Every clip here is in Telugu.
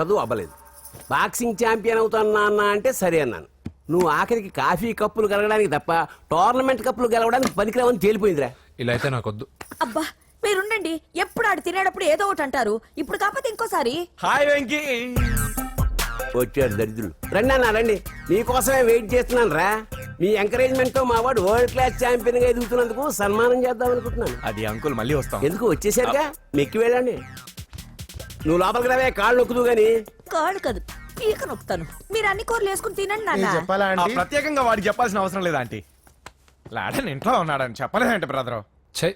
చదువు అవ్వలేదు. బాక్సింగ్ ఛాంపియన్ అవుతాను నాన్న అంటే సరే అన్నాను. నువ్వు ఆఖరికి కాఫీ కప్పులు గెలవడానికి తప్ప టోర్నమెంట్ కప్పులు గెలవడానికి పనికిరావని తేలిపోయిందిరా. ఇలా అయితే నాకొద్దు. అబ్బా మీరుండండి. ఎప్పుడు ఆడు తినేటప్పుడు ఏదో ఒకటి అంటారు. ఇప్పుడు కాకపోతే ఇంకోసారి. హాయ్ వెంకీ. వచ్చాడు దరిద్రులు. రండి అన్న రండి. మీకోసమే వెయిట్ చేస్తున్నాను రా మీ ఎంకరేజ్మెంట్తో మా వాడు వరల్డ్ క్లాస్ ఛాంపియన్గా ఎదుగుతున్నందుకు సన్మానం చేద్దాం అనుకుంటున్నాను అది అంకుల్ మళ్ళీ వస్తాం. ఎందుకు వచ్చేసరిగా? మెక్కి వెళ్ళండి. నువ్వు లోపలికి రావే కాళ్ళు నొక్కుదు గాని. కాడు కాదు పీక నొక్కుతాను. మీరు అన్ని కూరలు వేసుకుని తినండి నాన్న. చెప్పాలా ఆ, ఆంటీ? ప్రత్యేకంగా వాడికి చెప్పాల్సిన అవసరం లేదా ఆంటీ? లాడన్ ఇంట్లో ఉన్నాడని చెప్పలేదంటే బ్రదర్ ఛై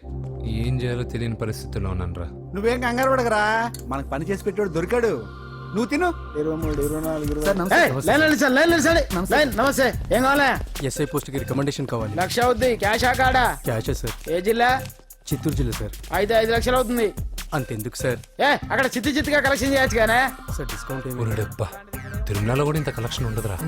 ఏం చేయాలో తెలియని పరిస్థితిలో ఉన్నాను రా. నువ్వేం కంగారు పడకరా? మనకు పని చేసి పెట్టాడు దొరికాడు. నువ్వు తిను. ఇరవై మూడు ఇరవై నాలుగు ఇరవై ఏయ్, లైన్ నిలిచండి, లైన్ నిలిచండి. లైన్, నమస్తే. ఏం కావాలా? ఎస్ఐ పోస్ట్కి రికమెండేషన్ కావాలి. లక్ష అవుద్ది క్యాష్ ఆ కాడా? Cash sir. ఏ జిల్లా? చిత్తూరు జిల్లా సార్. అయితే ఐదు లక్షలు అవుతుంది. అంతెందుకు సార్. ఏ అక్కడ చిత్తి చిత్తిగా కలెక్షన్ చేయొచ్చు కానీ సార్ డిస్కౌంట్ ఏమి ఒరేడబ్బా తిరుమలలో కూడా ఇంత కలెక్షన్ ఉండదురా.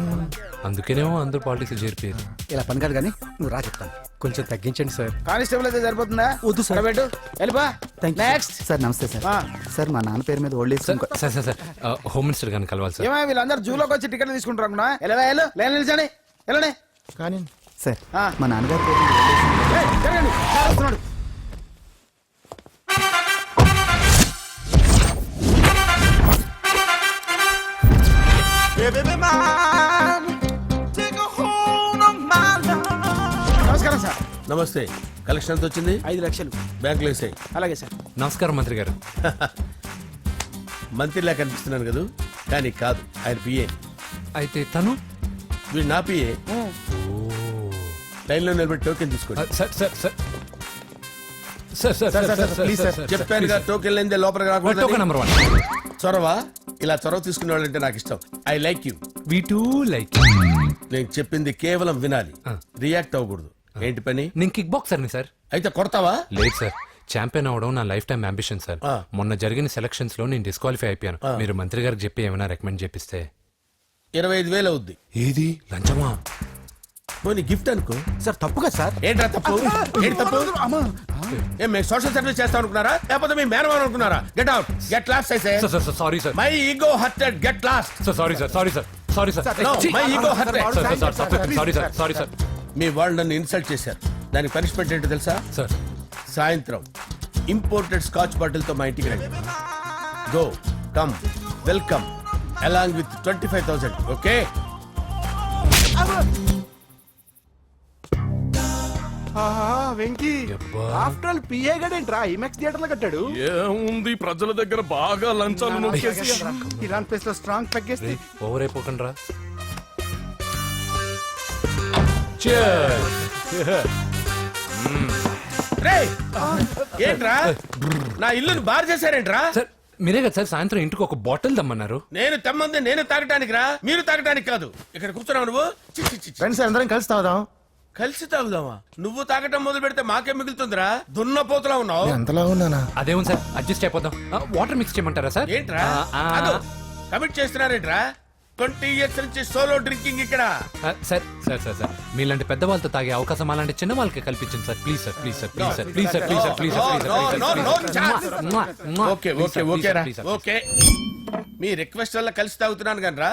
అందుకేనేమో అందరూ పాలిటిక్స్ చేరిపోయారు. ఇలా పని కాదు కానీ నువ్వు రా చెప్తాను. కొంచెం తగ్గించండి సార్. కానిస్టేబుల్ అయితే సరిపోతుందా? వద్దు సార్. పెట్టు వెళ్ళిపా. నెక్స్ట్ సార్ నమస్తే సార్. ఆ. సార్ మా నాన్న పేరు మీద old age sir sir sir sir home minister గారిని కలవాలి సార్. ఏమో వీళ్ళందరూ జూలోకి వచ్చి టికెట్ తీసుకుంటారు అనుకున్నా? వెళ్ళవా వెళ్ళు. లైన్ నిలిచండి. వెళ్ళండి. కానీ సార్. మా నాన్నగారి పేరు జరగండి సార్ వస్తున్నాడు. నమస్కారం సార్. నమస్తే. కలెక్షన్ ఎంత వచ్చింది? ఐదు లక్షలు. బ్యాంకులో వేసాయి. అలాగే సార్. నమస్కారం మంత్రి గారు. మంత్రిలా కనిపిస్తున్నాను కదా? కానీ కాదు ఆయన పిఏ అయితే తను? వీడు నా పిఏ లైన్లో నిలబడి టోకెన్ తీసుకోండి. సార్ సార్ చెప్పాను టోకెన్ లేనిదే లోపలికి రాకూడదు టోకెన్ నెంబర్ వన్ ఇలా చొరవ తీసుకునే వాళ్ళంటే నాకు ఇష్టం. I like you we too like నేను చెప్పింది కేవలం వినాలి. రియాక్ట్ అవ్వకూడదు. ఏంటి పని? నేను కిక్ బాక్సర్ని సార్ అయితే కొడతావా? లేదు సార్ ఛాంపియన్ అవడం నా లైఫ్ టైం అంబిషన్ సార్. మొన్న జరిగిన సెలక్షన్స్లో నేను డిస్క్వాలిఫై అయిపోయాను. మీరు మంత్రి గారికి చెప్పి ఏమైనా రికమెండ్ చేపిస్తే. ఇరవై ఐదు వేలు అవుద్ది. ఏది? లంచమా? పోనీ గిఫ్ట్ అనుకో. సార్ తప్పుగా సార్. ఏంట్రా తప్పు? ఏంటి తప్పు? ఏం మేము సోషల్ సర్వీస్ చేస్తాం అనుకున్నారా? లేకపోతే మీ మేనమాన్ అనుకున్నారా? గెట్ అవుట్ గెట్ లాస్ట్ అయితే sir sir sorry sir my ego hurted get lost sir sorry sir sorry sir sorry sir No, my ego hurt. Sorry sir sorry sir మీ వాళ్ళు నన్ను ఇన్సల్ట్ చేశారు. దానికి పనిష్మెంట్ ఏంటో తెలుసా? సార్ సాయంత్రం ఇంపోర్టెడ్ స్కాచ్ బాటిల్తో మా ఇంటికి రండి. Go come welcome along with twenty five thousand okay Venky. యబ్బా. After all PA గడేంట్రా ఇమెక్స్ థియేటర్లో కట్టాడు. ఏముంది? ప్రజల దగ్గర బాగా లంచాలు నొక్కేసి. ఇరాన్ ప్లేస్లో స్ట్రాంగ్ తగ్గేస్తే. ఓవర్ అయిపోకండి రా రే ఏంట్రా? నా ఇల్లుని బార్ చేశారేంట్రా? సార్ మీరే కదా సార్ సాయంత్రం ఇంటికి ఒక బాటిల్ దమ్మన్నారు. నేను తెమ్మంది నేను తాగటానికి రా మీరు తాగటానికి కాదు. ఇక్కడ కూర్చున్నావు నువ్వు. చి, చి, చి, చి. ఫ్రెండ్స్ అందరం కలిసి తాగుదాం. కలిసి తాగుదామా నువ్వు తాగటం మొదలు పెడితే మాకే మిగులుతుందిరా దున్నపోతులా ఉన్నావు ఎంతలా ఉన్నానా సార్ అడ్జస్ట్ అయిపోదాం వాటర్ మిక్స్ చేయమంటారా సార్ ఏంట్రా కమిట్ చేస్తున్నారేంట్రా ట్వంటీ ఇయర్స్ నుంచి సోలో డ్రింకింగ్ ఇక్కడ సార్ సార్ సార్ సార్ మీలాంటి పెద్ద వాళ్ళతో తాగే అవకాశం అలాంటి చిన్న వాళ్ళకి కల్పించండి sir please sir please sir please sir please sir please sir please sir okay okay okay okay me request వల్ల కలిసి తాగుతున్నాను కానీ రా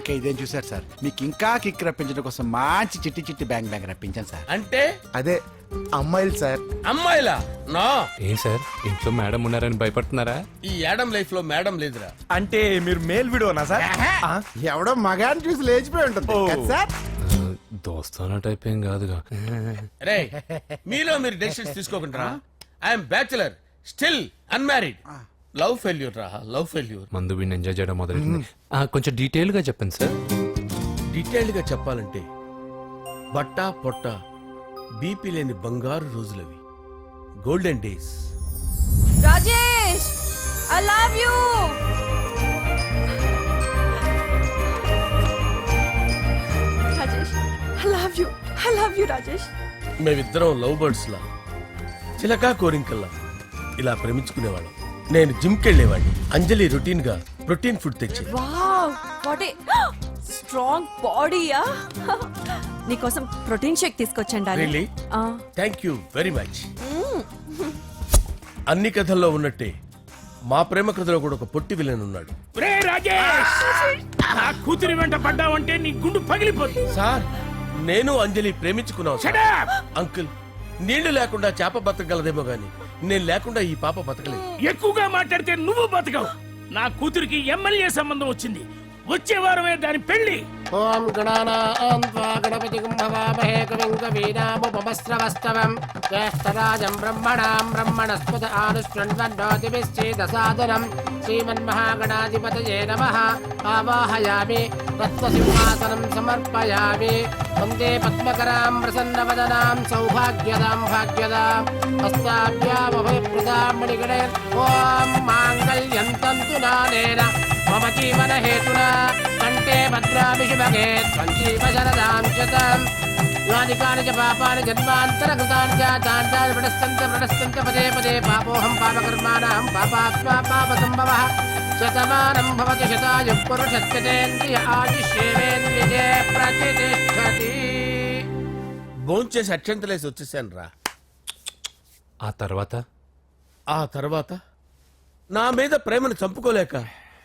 ఇంకా ఇదేం చూసారు సార్? మీకు ఇంకా కిక్ రప్పించడం కోసం మంచి చిట్టి చిట్టి బ్యాంగ్ బ్యాంగ్ రప్పించాను సార్. అంటే? అదే అమ్మాయిలు సార్. అమ్మాయిలా? నా. ఏం సార్? ఇంట్లో మేడం ఉన్నారని భయపడుతున్నారా? ఈ యాడమ్ లైఫ్లో మేడం లేదురా. అంటే మీరు మేల్ వీడియోనా సార్? ఆ? ఎవడో మగాన్ని చూసి లేచిపోయి ఉంటుంది. కదా సార్? దోస్తానా టైప్ ఏం కాదుగా. రే మీలో మీరు డెసిషన్స్ తీసుకోకుండా I'm bachelor still unmarried. Love failure రా లవ్ ఫెయిల్యూర్. మందు విని ఎంజాయ్ చేయడం మొదలైంది కొంచెం డీటెయిల్గా చెప్పండి సార్. డీటెయిల్డ్గా చెప్పాలంటే బట్టా పొట్ట బీపీ లేని బంగారు రోజులవి. Golden days Rajesh I love you Rajesh love you I love మేమిద్దరం లవ్ చిలకా కోరింకల్లా ఇలా ప్రేమించుకునేవాళ్ళం. నేను జిమ్కి వెళ్ళేవాడిని. అంజలి రొటీన్గా ప్రోటీన్ ఫుడ్ తెచ్చి వావ్ వాట్ ఏ స్ట్రాంగ్ బాడీయా? నీకోసం ప్రోటీన్ షేక్ తీసుకొచ్చండి Really? Thank you very much అన్ని కథల్లో ఉన్నట్టే మా ప్రేమ కథలో కూడా ఒక పొట్టి విలన్ ఉన్నాడు. రే రాజేష్! నా కూతురి వెంట పడ్డావంటే నీ గుండు పగిలిపోతుంది. సార్ నేను అంజలి ప్రేమించుకున్నావు సార్. అంకుల్ నీళ్ళు లేకుండా చేప బతకగలదేమో గాని నేను లేకుండా ఈ పాప బతకలేదు. ఎక్కువగా మాట్లాడితే నువ్వు బతకవు. నా కూతురికి ఎమ్మెల్యే సంబంధం వచ్చింది. వచ్చే వారమే దాని పెళ్ళి ఓం గణానాన్వా గణపతి కుంభవామహే కవిం కవీనాముపమస్రవస్తవం జ్యేష్ఠరాజం బ్రహ్మణాం బ్రహ్మణస్పద ఆనుష్ణ్వన్నోతిభిశ్చేదసాదనం శ్రీమన్మహాగణాధిపతయే నమః. ఆవాహయామి తత్వసింహాసనం సమర్పయామి. వందే పద్మకరాం ప్రసన్నవదనాం సౌభాగ్యదాం భాగ్యదాం. హస్తాభ్యామభయప్రదాం మణిగణే ఓం మాంగళ్యం తంతు నానేన మమ జీవన హేతునా కంటే భద్రామి శుభగే సంజీవ శరదాం శతం యాని కాని చ పాపాని జన్మాంతర కృతాని చ తాంతాని ప్రణస్తంత ప్రణస్తంత పదే పదే పాపోహం పాపకర్మాణం పాపాత్మా పాప సంభవ శతమానం భవతి శతాయు పురుషస్యతేంద్రియ ఆయుష్యేవేంద్రియే ప్రతిష్టతి భోంచేసి అక్షంతలేసి వచ్చేసాను రా ఆ తర్వాత? ఆ తర్వాత నా మీద ప్రేమను చంపుకోలేక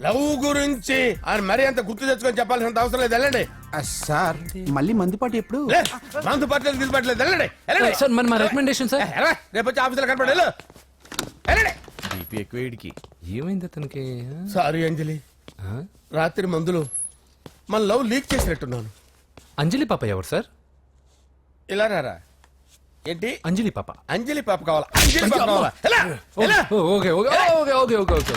లవ్ గురించి ఆయన మరీ అంత గుర్తు తెచ్చుకొని చెప్పాల్సినంత అవసరం లేదు. వెళ్ళండి. సార్ మళ్ళీ మందుపాటి ఎప్పుడు? మందు పట్టలేదు వెళ్ళండి. వెళ్ళండి. సార్ మరి మా రికమెండేషన్ సార్? రేపు వచ్చి ఆఫీసులో కనపడి వెళ్ళు. వెళ్ళండి. బీపీ ఎక్కువ వీడికి ఏమైంది అతనికి? సారీ అంజలి. ఆ? రాత్రి మందులో మన లవ్ లీక్ చేసినట్టున్నాను. అంజలి పాప ఎవరు సార్? ఇలా రారా? ఏంటి? అంజలి పాప. అంజలి పాప కావాలా? అంజలి పాప కావాలా? Okay okay okay okay okay okay.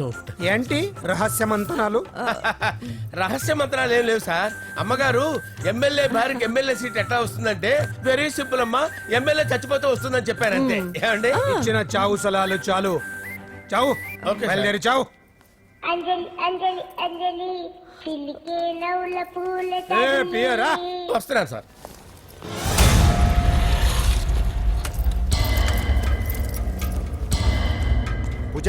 don't ఏంటి రహస్య మంతనాలు? రహస్య మంత్రాలు ఏం లేవు సార్. అమ్మగారు ఎమ్మెల్యే భార్యకి ఎమ్మెల్యే సీట్ ఎట్లా వస్తుందంటే వెరీ సింపుల్ అమ్మా ఎమ్మెల్యే చచ్చిపోతే వస్తుందని చెప్పారంతే. ఏమండి? ఇచ్చిన చావు సలాలు చాలు. చావు. ఓకే. బయలుదేరి చావు. అంజలి అంజలి అంజలి పిల్లికే నవ్వుల పూల ఏ పియరా తబిల్లి వస్తున్నాను సార్. పూజ?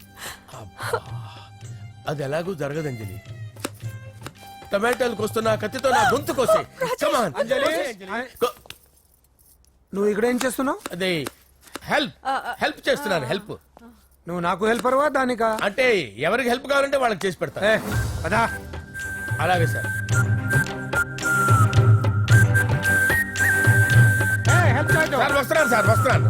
అది ఎలాగూ జరగదు అంజలి. టమాటాలకు వస్తున్న కత్తితో నా గొంతు కోసే. Go. నువ్వు ఇక్కడ ఏం చేస్తున్నావు? అదే హెల్ప్ హెల్ప్ చేస్తున్నాను హెల్ప్ నువ్వు నాకు హెల్పర్వా దానికా? అంటే ఎవరికి హెల్ప్ కావాలంటే వాళ్ళకి చేసి పెడతా. పదా. అలాగే సార్ హెల్ప్ సార్ వస్తున్నాను సార్ వస్తున్నాను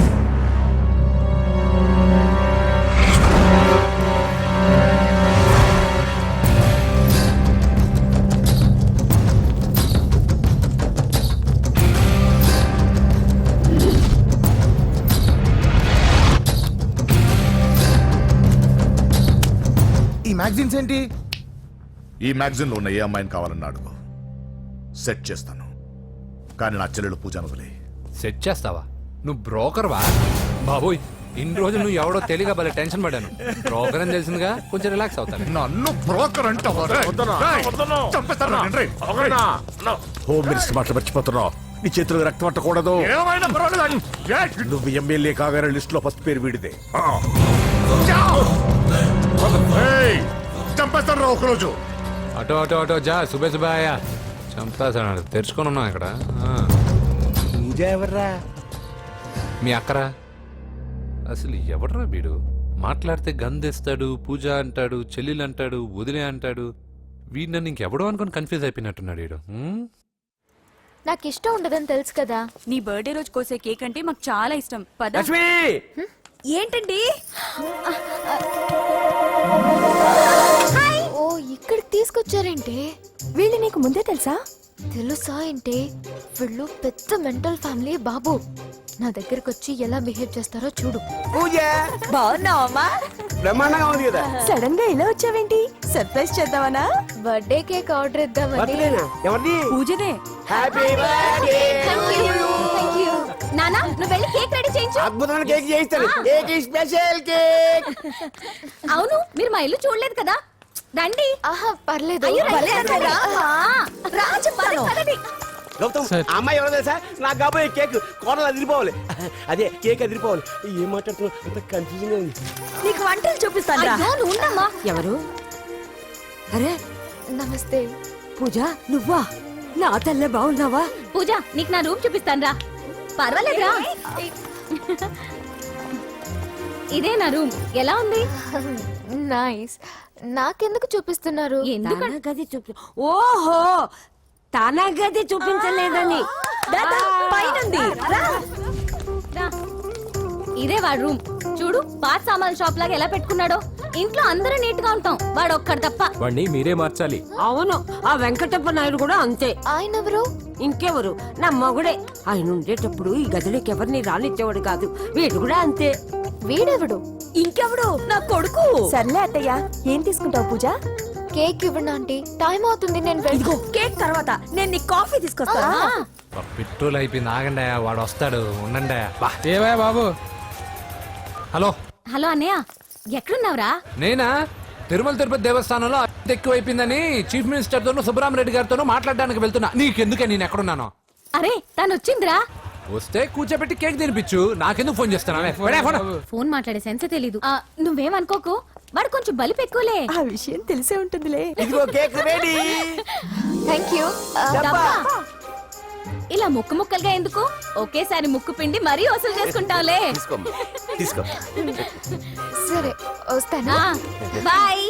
మ్యాగజైన్స్ ఏంటి? ఈ మ్యాగజైన్లో ఉన్న ఏ అమ్మాయిని కావాలన్నా అడుగు. సెట్ చేస్తాను. కానీ నా చెల్లెలు పూజ వదిలే సెట్ చేస్తావా? నువ్వు బ్రోకర్ వా? బాబోయ్ ఇన్ని రోజులు నువ్వు ఎవడో తెలియక భలే టెన్షన్ పడ్డాను. బ్రోకర్ అని తెలిసిందిగా కొంచెం రిలాక్స్ అవుతాను నన్ను బ్రోకర్ హోమ్ మినిస్టర్ మాటలు మర్చిపోతున్నావు. నీ చేతులకు రక్తం పట్టకూడదు. నువ్వు ఎమ్మెల్యే కాగానే లిస్ట్లో ఫస్ట్ పేరు వీడిదే. చంపేస్తాను ఒకరోజు అటో అటో అటో జా సుబే సుబాయా చంపేసాడు తెరుచుకొని ఉన్నాం ఇక్కడ. ఆ. పూజ ఎవర్రా మీ అక్కరా? అసలు ఎవడరా వీడు? మాట్లాడితే గంధేస్తాడు పూజ అంటాడు చెల్లెలు అంటాడు వదిలే అంటాడు. వీడు నన్ను ఇంకెవడో అనుకొని కన్ఫ్యూజ్ అయిపోయినట్టున్నాడు వీడు? నాకు ఇష్టం ఉండదని తెలుసు కదా. నీ బర్త్డే రోజు కోసే కేక్ అంటే మాకు చాలా ఇష్టం. పద. లక్ష్మి! ఏంటండి? ఓ ఇక్కడికి తీసుకొచ్చారేంటి? వీళ్ళు నీకు ముందే తెలుసా? తెలుసా ఏంటి? వీళ్ళు పెద్ద మెంటల్ ఫ్యామిలీ బాబు. నా దగ్గరకు వచ్చి ఎలా బిహేవ్ చేస్తారో చూడు. బాగున్నావమ్మా? బ్రహ్మాండంగా ఉంది కదా? సడన్గా ఇలా వచ్చావేంటి? సర్ప్రైజ్ చేద్దామనా? బర్త్డే కేక్ ఆర్డర్ ఇద్దామని. ఎవరిది? పూజనే. హ్యాపీ బర్త్డే నానా నువ్వు వెళ్ళి కేక్ రెడీ చేయించు. అద్భుతమైన కేక్ చేయిస్తాను. Cake special cake. అవును మీరు మా ఇల్లు చూడలేదు కదా? రండి. ఆహా పర్లేదు. గౌతమ్ ఆ అమ్మాయి ఎవరో తెలుసా? నాకు కాబోయే కేక్ కోడలు అదిరిపోవాలి. అదే కేక్ అదిరిపోవాలి. ఏం మాట్లాడుతున్నావు? అంత కన్ఫ్యూజన్ ఉంది. నీకు వంటలు చూపిస్తాను ఉండమ్మా. ఎవరు? అరే నమస్తే. పూజ నువ్వా? నా తల్లే బాగున్నావా? పూజ నీకు నా రూమ్ చూపిస్తాను రా. పర్వాలేదురా. ఇదే నా రూమ్. ఎలా ఉంది? నైస్. నాకెందుకు చూపిస్తున్నారు? ఎందుకంటే గది చూపి ఓహో! తన గది చూపించలేదని. పైనుంది. ఇదే వాడు రూమ్. చూడు పాత సామాన్ షాప్ లాగా ఎలా పెట్టుకున్నాడో. ఇంట్లో అందరూ నీట్గా ఉంటాం. వాడు ఒక్కడు తప్ప. వాడిని మీరే మార్చాలి. అవును ఆ వెంకటప్ప నాయుడు కూడా అంతే. ఆయన ఎవరు? ఇంకెవరు? నా మగుడే. ఆయన ఉండేటప్పుడు ఈ గదిలోకి ఎవరిని రానిచ్చేవాడు కాదు. వీడు కూడా అంతే. వీడెవడు? ఇంకెవడు? నా కొడుకు. సర్లే అత్తయ్య ఏం తీసుకుంటావు పూజ? కేక్ ఇవ్వండి ఆంటీ. టైం అవుతుంది నేను వెళ్ళి కేక్ తర్వాత నేను నీ కాఫీ తీసుకొస్తాను పెట్రోల్ అయిపోయింది ఆగండి వాడు వస్తాడు ఉండండి బా. ఏవా బాబు? హలో. హలో అన్నయ్య. ఎక్కడున్నావురా? నేనా? తిరుమల తిరుపతి దేవస్థానంలో అత్యంత ఎక్కువైపోయిందని చీఫ్ మినిస్టర్ తోను సుబ్బరామరెడ్డి గారితోనూ మాట్లాడడానికి వెళ్తున్నా. నీకెందుకే నేను ఎక్కడున్నాను? అరే తను వచ్చిందిరా వస్తే కూర్చోబెట్టి కేక్ తినిపించు. నాకెందుకు ఫోన్ చేస్తానా ఫోన్. మాట్లాడే సెన్స్ తెలీదు. ఆ, నువ్వేమనుకోకు? వాడు కొంచెం బలిపు ఎక్కువలే. ఆ విషయం తెలిసే ఉంటుందిలే. ఇదిగో కేక్ రెడీ. థ్యాంక్ యూ ఇలా ముక్కు ముక్కలుగా ఎందుకు? ఒకేసారి ముక్కు పిండి మరీ వసూలు చేసుకుంటావులే. తీసుకో తీసుకో. సరే వస్తానా. బాయ్.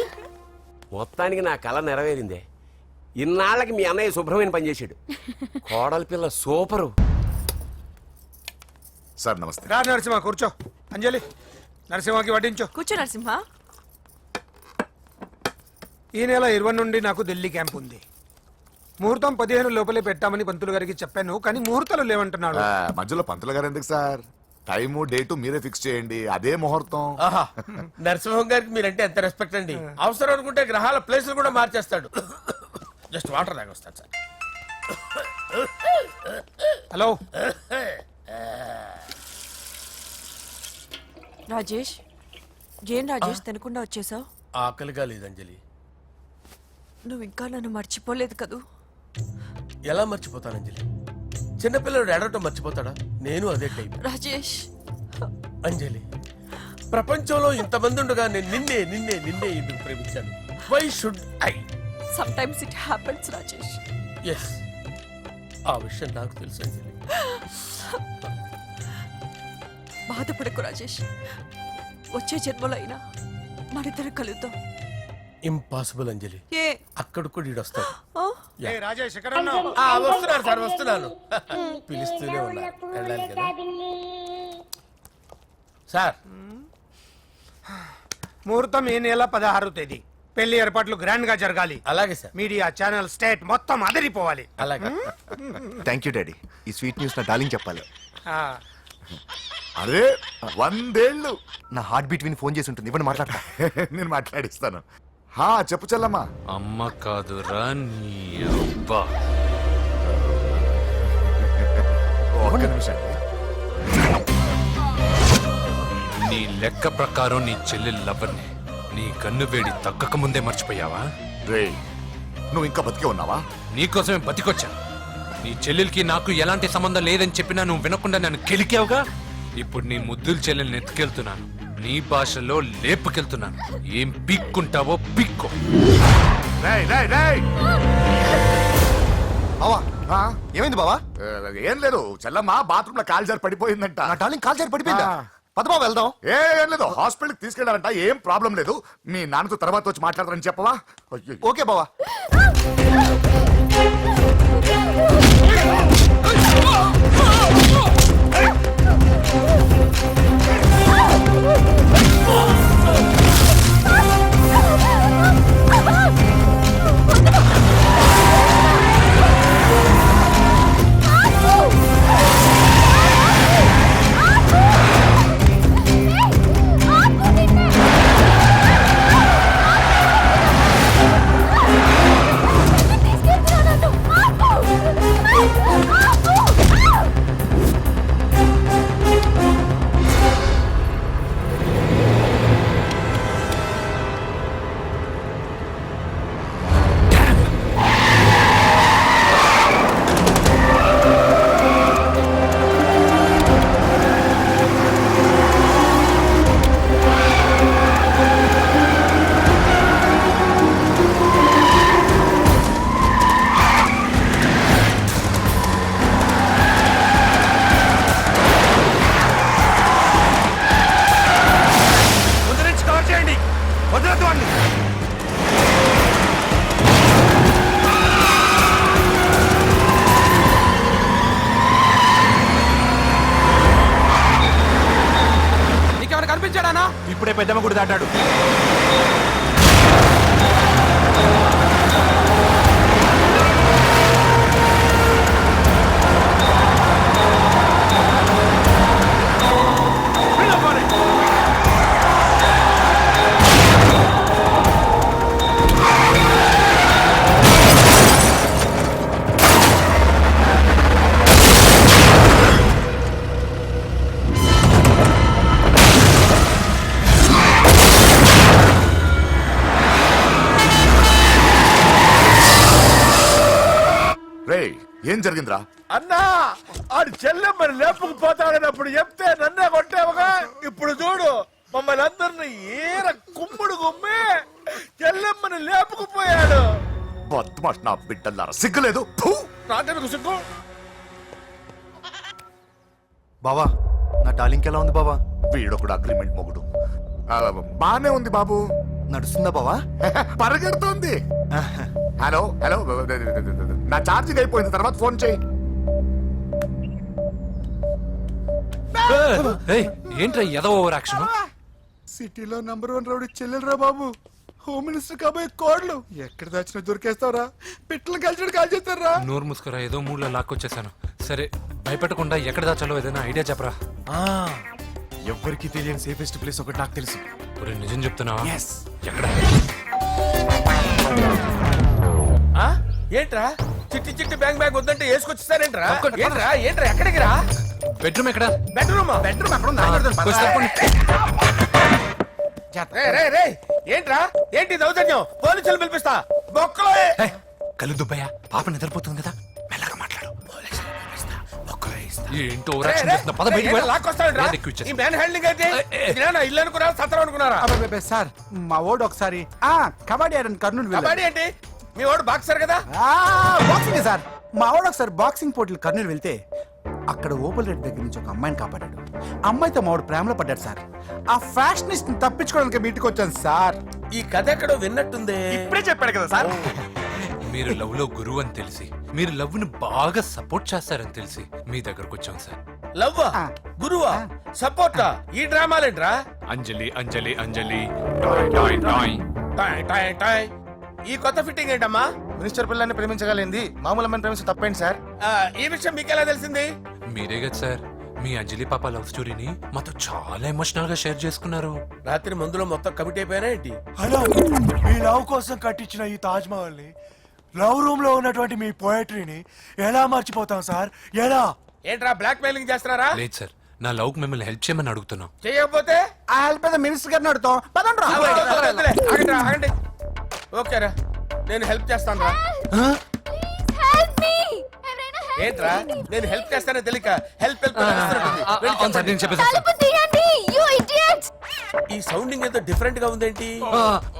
మొత్తానికి నా కళ నెరవేరిందే. ఇన్నాళ్ళకి మీ అన్నయ్య శుభ్రమైన పని చేశాడు. కోడలి పిల్ల సూపరు. సార్ నమస్తే. రా నరసింహ కూర్చో. అంజలి నరసింహకి వడ్డించు. కూర్చో నరసింహ. ఈ నెల ఇరవై నుండి నాకు ఢిల్లీ క్యాంప్ ఉంది. ముహూర్తం పదిహేను లోపలే పెట్టామని పంతులు గారికి చెప్పాను కానీ ముహూర్తాలు లేవంటున్నాడు. ఆ, మధ్యలో పంతులు గారు ఎందుకు సార్? టైము డేటు మీరే ఫిక్స్ చేయండి అదే ముహూర్తం. ఆహా నరసింహం గారికి మీరంటే ఎంత రెస్పెక్ట్ అండి. అవసరం అనుకుంటే గ్రహాల ప్లేసులు కూడా మార్చేస్తాడు. జస్ట్ వాటర్ తాగొస్తాను సార్. హలో. రాజేష్ ఏం రాజేష్ తినకుండా వచ్చేసావు? ఆకలిగా లేదు అంజలి. నువ్వు ఇంకా నన్ను మర్చిపోలేదు కదూ? ఎలా మర్చిపోతాను అంజలి? చిన్నపిల్లడు ఏడవటం మర్చిపోతాడా? నేను అదే టైప్ రాజేష్. అంజలి ప్రపంచంలో ఇంతమంది ఉండగా నేను నిన్నే నిన్నే నిన్నే ఎందుకు ప్రేమించాను? Why should I sometimes it happens Rajesh. Yes ఆ విషయం నాకు తెలుసు అంజలి. బాధపడకు రాజేష్. వచ్చే జన్మలో అయినా మనిద్దరు కలుద్దాం. ఇంపాసిబుల్ అంజలి. ఏ? అక్కడ కూడా ఈడు వస్తాడు. ఆ? ఏ రాజేష్ ఎక్కడ ఉన్నావు? ఆ, వస్తున్నాను సార్ వస్తున్నాను పిలుస్తూనే ఉన్నా. వెళ్ళాలి కదా. సార్. ముహూర్తం ఈ నెల పదహారు తేదీ. పెళ్ళి ఏర్పాట్లు గ్రాండ్గా జరగాలి. అలాగే సార్. మీడియా ఛానల్ స్టేట్ మొత్తం అదిరిపోవాలి. అలాగే. థ్యాంక్ యూ డాడీ ఈ స్వీట్ న్యూస్ నా డార్లింగ్ చెప్పాలి. ఆ, అరే వందేళ్ళు. నా హార్ట్ బీట్ విని ఫోన్ చేసి ఉంటుంది. ఇవ్వండి మాట్లాడతా. నేను మాట్లాడిస్తాను. హా చెప్పు చెల్లమ్మా. అమ్మ కాదురా నీ అబ్బా. ఒక్క నిమిషం. నీ లెక్క ప్రకారం నీ చెల్లెలు లవ్వర్ని నీ కన్ను వేడి తగ్గక ముందే మర్చిపోయావా? రే నువ్వు ఇంకా బతికే ఉన్నావా? నీకోసమే బతికొచ్చాను నీ చెల్లెలకి నాకు ఎలాంటి సంబంధం లేదని చెప్పినా నువ్వు వినకుండా నన్ను కెలికావుగా? ఇప్పుడు నీ ముద్దుల చెల్లెల్ని ఎత్తుకెళ్తున్నాను. నీ భాషలో లేపుకెళ్తున్నాను. ఏం పిక్కుంటావో పిక్కో. రేయ్ రేయ్ రేయ్! బావా ఆ? ఏమైంది బావా? ఏ, లేదు. చెల్లమ్మ బాత్రూమ్లో కాల్ జారి పడిపోయిందంట. నా డార్లింగ్ కాల్ చేరి పడిపోయిందా? ఆ. పద బావ వెళ్దాం. ఏ ఏం లేదు. హాస్పిటల్కి తీసుకెళ్ళారంట ఏం ప్రాబ్లం లేదు. మీ నాన్నతో తర్వాత వచ్చి మాట్లాడతారని చెప్పవా? అయ్యో. ఓకే బావా. Monster! ఇప్పుడే పెద్దమ్మ గుడి దాటాడు. ఏం జరిగిందిరా? అన్నా ఆడు చెల్లెమ్మని లేపుకుపోతాడన్నప్పుడు చెప్తే నన్నే కొట్టావుగా? ఇప్పుడు చూడు మమ్మల్ని అందరిని ఏర కుమ్ముడు కుమ్మి చెల్లెమ్మని లేపుకుపోయాడు బద్మాష్ నా బిడ్డల్లారా సిగ్గులేదు! నాకెందుకు సిగ్గు? బావా నా డాలింగ్ ఎలా ఉంది బావా? వీడొకడు అగ్రిమెంట్ మొగుడు. ఆ, బానే ఉంది బాబు. నడుస్తుందా బావా? పరిగెడుతోంది. హలో హలో నా ఛార్జింగ్ అయిపోయింది తర్వాత ఫోన్ చేయి. ఏంట్రా ఎదో ఓవర్ యాక్షన్ సిటీలో నంబర్ వన్ రౌడీ చెల్లెలరా బాబు. హోమ్ మినిస్టర్ కాబోయే కోడ్లు. ఎక్కడ దాచినా దొరికేస్తావరా. పిట్టలు కలిసి కాల్ చేస్తారా నోరు మూసుకురా ఏదో మూడ్లో లాక్కొచ్చేసాను సరే భయపెట్టకుండా ఎక్కడ దాచాలో ఏదైనా ఐడియా చెప్పరా? ఎవ్వరికి తెలియని సేఫెస్ట్ ప్లేస్ ఒకటి నాకు తెలుసు. నిజం చెప్తున్నావా? ఎక్కడ? ఏంట్రా? చిట్టి చిట్టి బ్యాంక్ బ్యాగ్ వద్దంటే వేసుకొచ్చిస్తారేంట్రా. ఏంట్రా? ఏంట్రా? ఎక్కడికి రా బెడ్రూమ్ ఎక్కడ? బెడ్రూమ్. బెడ్రూమ్ అక్కడ ఉందా. కొంచెం తప్పండి. రే రే రే. ఏంట్రా? ఏంటి దౌర్జన్యం? పోలీసులు పిలిపిస్తా. బొక్కలో ఏ- కళ్ళు దుబ్బయ్యా. పాప నిద్రపోతుంది కదా. మెల్లగా మాట్లాడు. ఏంటో ఓవర్ రే, యాక్షన్ రే, చేస్తున్నా? పద రే, బయటికి ఏంట్రా వెళ్ళు. లాక్కొస్తావేంట్రా? లేదు, ఎక్కువ ఈ ఇచ్చేస్తా. మ్యాన్ హ్యాండింగ్ అయితే ఏ, ఏ. ఇదేనా? ఇల్లు అనుకున్నారా సత్రం అనుకున్నారా అబ్బబ్బబ్బే, సార్ మా ఓడు ఒకసారి. ఆ కబడ్డీ ఆడని కర్నూలు వెళ్ళాడు. కబడ్డీ ఏంటి? మీ వాడు బాక్సర్ కదా? ఆ, బాక్సింగ్ సార్. మా వాడు ఒకసారి బాక్సింగ్ పోటీలు కర్నూలు వెళ్తే అక్కడ ఓపెల్ రెడ్డి దగ్గర నుంచి ఒక అమ్మాయిని కాపాడాడు. అమ్మాయితో మా వాడు ప్రేమలో పడ్డాడు సార్. ఆ ఫ్యాషనిస్ట్ తప్పించుకోవడానికి మీటికి వచ్చాను సార్. ఈ కథ ఎక్కడో విన్నట్టుంది. ఇప్పుడే చెప్పాడు కదా సార్. మీరు లవ్లో గురువు అని తెలిసి మీరు లవ్ను బాగా సపోర్ట్ చేస్తారని తెలిసి మీ దగ్గరకు వచ్చాం సార్. లవ్వా ఆ. గురువా? సపోర్టా ఈ డ్రామాలేంట్రా? అంజలి అంజలి అంజలి. టాయ్ టాయ్ టాయ్. టాయ్ టాయ్ టాయ్. ఈ కొత్త ఫిట్టింగ్ ఏంటమ్మా? మినిస్టర్ పిల్లల్ని ప్రేమించగలిగింది. మామూలు అమ్మని ప్రేమించి తప్పేంటి సార్? ఆ, ఈ విషయం మీకు ఎలా తెలిసింది? మీరే కదా సార్. మీ అంజలి పాప లవ్ స్టోరీని మాతో చాలా ఎమోషనల్గా షేర్ చేసుకున్నారు. రాత్రి మందులో మొత్తం కమిటీ అయిపోయినా ఏంటి? హలో మీ లవ్ కోసం కట్టించిన ఈ తాజ్ మహల్ని లవ్ రూమ్లో ఉన్నటువంటి మీ పోయట్రీని ఎలా మర్చిపోతాం సార్? ఎలా? ఏంట్రా బ్లాక్ మెయిలింగ్ చేస్తున్నారా? లేదు సార్. నా లవ్ మిమ్మల్ని హెల్ప్ చేయమని అడుగుతున్నాం. చేయకపోతే ఆ హెల్ప్ మినిస్టర్ గారిని అడుగుతాం. పదండ్రా. ఆగండి. ఓకేరా నేను హెల్ప్ చేస్తాను రా హెల్ప్ మీ ఏంట్రా? నేను హెల్ప్ చేస్తానో తెలియక హెల్ప్ హెల్ప్. వెళ్ళి అవును సార్ నేను ఈ సౌండింగ్ ఏదో డిఫరెంట్గా ఉందేంటి?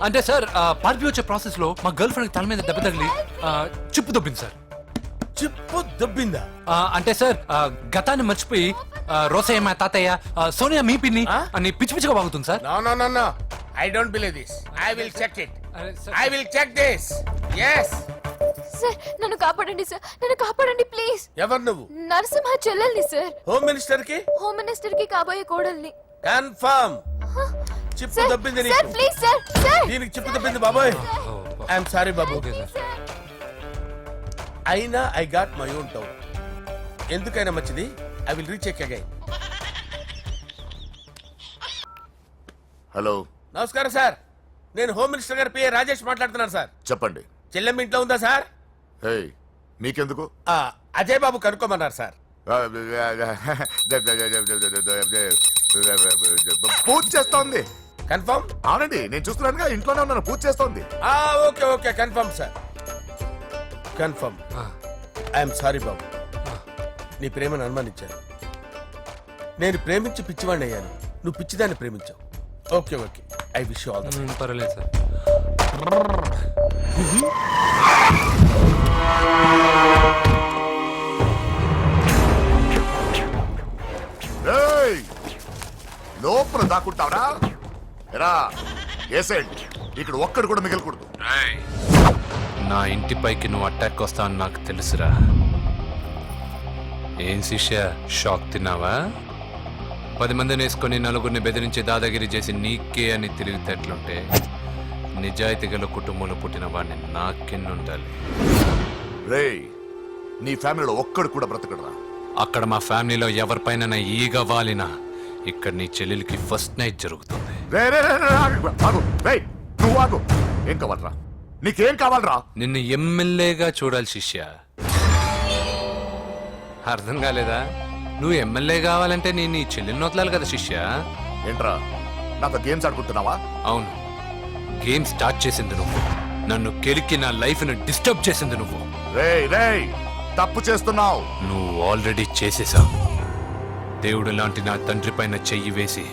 అంటే సార్ పార్టీ వచ్చే ప్రాసెస్లో మా గర్ల్ ఫ్రెండ్ తల మీద దెబ్బ తగిలి చిప్పు దొబ్బింది సార్. చిప్పు దొబ్బిందా? అంటే సార్ గతాన్ని మర్చిపోయి రోసయ్య మా తాతయ్య ఆ, సోనియా మీ పిన్ని? అని పిచ్చి పిచ్చిగా వాగుతుంది sir. No no no no I don't believe this I will check it. I will check this yes sir నన్ను కాపాడండి సార్. నన్ను కాపాడండి ప్లీజ్. ఎవరు నువ్వు? నరసింహ చెల్లెల్ని సార్. హోమ్ మినిస్టర్కి హోమ్ మినిస్టర్కి కాబోయే కోడల్ని కన్ఫర్మ్ చిప్పు దొబ్బింది సార్ ప్లీజ్ సార్ సార్. దీనికి చిప్పు దొబ్బింది బాబోయ్. I'm sorry Babu. Okay sir. అయినా I got my own town ఎందుకైనా మంచిది? I will recheck again hello నమస్కారం సార్ నేను హోమ్ మినిస్టర్ గారి పిఏ రాజేష్ మాట్లాడుతున్నాను సార్ చెప్పండి చెల్లెమ్మ ఇంట్లో ఉందా సార్ హే మీకెందుకు ఆ, అజయ్ బాబు కనుక్కోమన్నారు సార్ పూజ చేస్తోంది కన్ఫర్మ్ అవునండి నేను చూస్తున్నానుగా ఇంట్లోనే ఉన్నాను పూజ చేస్తోంది ఆ okay okay confirm sir confirm ఆ, ఐఎమ్ సారీ బాబు నీ ప్రేమను అనుమానించాను. నేను ప్రేమించి పిచ్చివాడిని అయ్యాను నువ్వు పిచ్చిదాన్ని ప్రేమించావు. Okay okay. I wish all పర్వాలేదు సార్. ఏయ్! లోపల దాక్కుంటావరా? ఎరా ఏసేండి ఇక్కడ ఒక్కడు కూడా మిగలకూడదు. నా ఇంటి పైకి నువ్వు అటాక్ వస్తా అని నాకు తెలుసురా. ఏం శిష్య షాక్ తిన్నావా? పది మందిని వేసుకొని నలుగురిని బెదిరించి దాదాగిరి చేసి నీకే అని తిరిగితేట్లుంటే నిజాయితీ గల కుటుంబంలో పుట్టిన వాడిని నాకెన్నుండాలి. రేయ్ నీ ఫ్యామిలీలో ఒక్కడు కూడా బ్రతకడరా? అక్కడ మా ఫ్యామిలీలో ఎవరిపైన ఈగ వాలినా ఇక్కడ నీ చెల్లెలికి ఫస్ట్ నైట్ జరుగుతుంది. రే రే రే, రే, ఆగు, ఆగు రేయ్ నువ్వు ఆగు. ఏం కావాలరా? నీకేం కావాలరా? నిన్ను ఎమ్మెల్యేగా చూడాలి శిష్య. అర్థం కాలేదా? నువ్వు ఎమ్మెల్యే కావాలంటే నేను నీ చెల్లెల్ని వదలాలి కదా శిష్య. ఏంట్రా? నాతో గేమ్స్ ఆడుకుంటున్నావా? అవును. గేమ్ స్టార్ట్ చేసింది నువ్వు. నన్ను కెలికి నా లైఫ్ను డిస్టర్బ్ చేసింది నువ్వు. రేయ్ రేయ్! తప్పు చేస్తున్నావు. నువ్వు ఆల్రెడీ చేసేసావు. దేవుడు లాంటి నా తండ్రి పైన చెయ్యి వేసి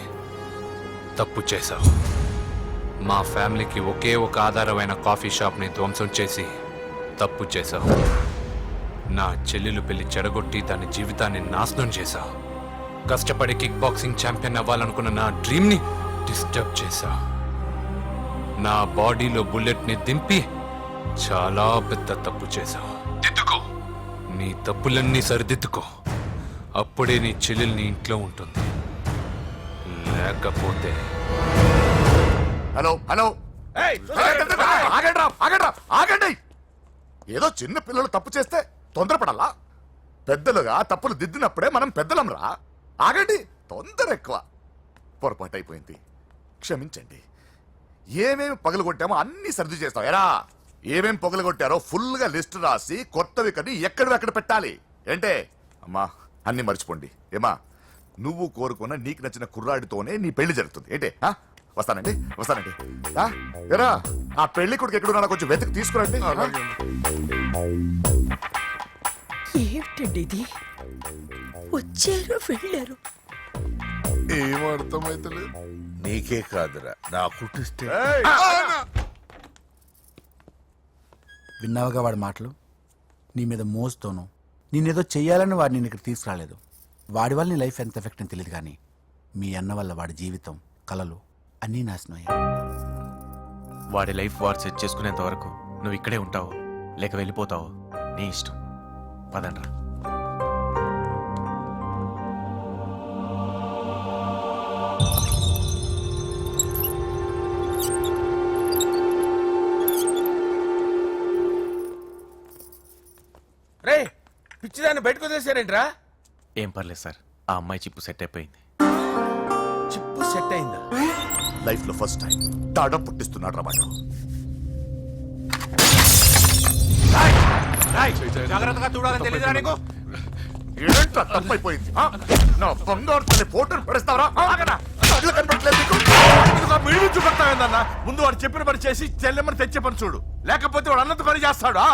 తప్పు చేశావు. మా ఫ్యామిలీకి ఒకే ఒక ఆధారమైన కాఫీ షాప్ని ధ్వంసం చేసి తప్పు చేశావు. నా చెల్లెలు పెళ్ళి చెడగొట్టి దాని జీవితాన్ని నాశనం చేశావు కష్టపడి కిక్ బాక్సింగ్ ఛాంపియన్ అవ్వాలనుకున్న నా డ్రీమ్ని డిస్టర్బ్ చేశావు నా బాడీలో బుల్లెట్ని దింపి చాలా పెద్ద తప్పు చేశావు దిద్దుకో. నీ తప్పులన్నీ సరిదిద్దుకో. అప్పుడే నీ చెల్లెలు నీ ఇంట్లో ఉంటుంది. లేకపోతే హలో హలో. ఏయ్, ఆగండి ఆగండి ఆగండి. ఏదో చిన్న పిల్లలు తప్పు చేస్తే తొందరపడాలా పెద్దలుగా తప్పులు దిద్దినప్పుడే మనం పెద్దలంరా. ఆగండి తొందర ఎక్కువ. పొరపాటు అయిపోయింది. క్షమించండి. ఏమేమి పగలగొట్టామో అన్ని సర్ది చేస్తాం. ఎరా ఏమేం పగలగొట్టారో ఫుల్గా లిస్ట్ రాసి కొత్తవి కని ఎక్కడెక్కడ పెట్టాలి. ఏంటే? అమ్మా అన్ని మర్చిపోండి. ఏమా నువ్వు కోరుకున్న నీకు నచ్చిన కుర్రాడితోనే నీ పెళ్ళి జరుగుతుంది. ఏంటే? ఆ? వస్తానండి వస్తానండి. ఆ? ఎరా ఆ పెళ్ళి కొడుకు ఎక్కడున్నా కొంచెం వెతికి తీసుకురండి. ఏమిటండి ఇది? వచ్చారు వెళ్ళారు. ఏం అర్థమైతలేదు? నీకే కాదురా నా కుట్టిస్తే విన్నావుగా వాడి మాటలు? నీ మీద మోస్తోను? నేనేదో చెయ్యాలని వాడిని నేను ఇక్కడ తీసుకురాలేదు. వాడి వల్ల నీ లైఫ్ ఎంత ఎఫెక్ట్ అని తెలియదు కానీ మీ అన్న వల్ల వాడి జీవితం కలలు అన్నీ నాశనం అయ్యాయి. వాడి లైఫ్ వాడు సెట్ చేసుకునేంత వరకు నువ్వు ఇక్కడే ఉంటావు లేక వెళ్ళిపోతావు నీ ఇష్టం. పదండ్రా. రే పిచ్చిదాన్ని బయటకు వదిలేశారేంట్రా? ఏం పర్లేదు సార్ ఆ అమ్మాయి చిప్పు సెట్ అయిపోయింది. చిప్పు సెట్ అయిందా? లైఫ్లో ఫస్ట్ టైం తాడ పుట్టిస్తున్నాడు రా వాడు. జాగ్రత్తగా చూడాలని తెలియదురా నీకు? ఏంట్రా తప్పైపోయింది? ఆ? నా బంగారు తల్లి ఫోటోలు పడేస్తావరా? కళ్ళు కనపడట్లేదు నీకు? మీరు చూపెడతావేందన్నా ముందు వాడు చెప్పిన పని చేసి చెల్లెమ్మని తెచ్చే పని చూడు. లేకపోతే వాడు అన్నది పని చేస్తాడు ఆ?